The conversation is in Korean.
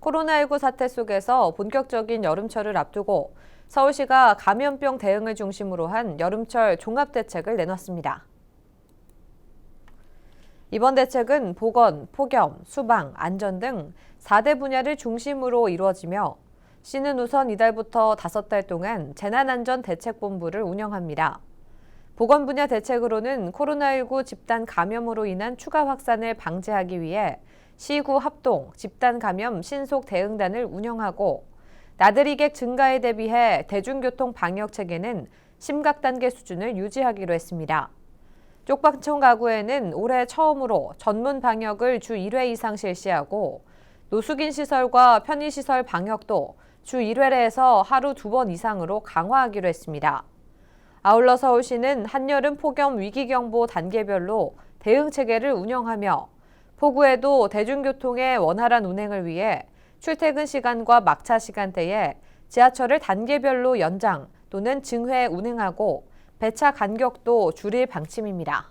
코로나19 사태 속에서 본격적인 여름철을 앞두고 서울시가 감염병 대응을 중심으로 한 여름철 종합대책을 내놨습니다. 이번 대책은 보건, 폭염, 수방, 안전 등 4대 분야를 중심으로 이루어지며 시는 우선 이달부터 5달 동안 재난안전대책본부를 운영합니다. 보건 분야 대책으로는 코로나19 집단 감염으로 인한 추가 확산을 방지하기 위해 시구 합동 집단 감염 신속 대응단을 운영하고 나들이객 증가에 대비해 대중교통 방역 체계는 심각 단계 수준을 유지하기로 했습니다. 쪽방촌 가구에는 올해 처음으로 전문 방역을 주 1회 이상 실시하고 노숙인 시설과 편의시설 방역도 주 1회에서 하루 두 번 이상으로 강화하기로 했습니다. 아울러 서울시는 한여름 폭염 위기경보 단계별로 대응 체계를 운영하며 폭우에도 대중교통의 원활한 운행을 위해 출퇴근 시간과 막차 시간대에 지하철을 단계별로 연장 또는 증회 운행하고 배차 간격도 줄일 방침입니다.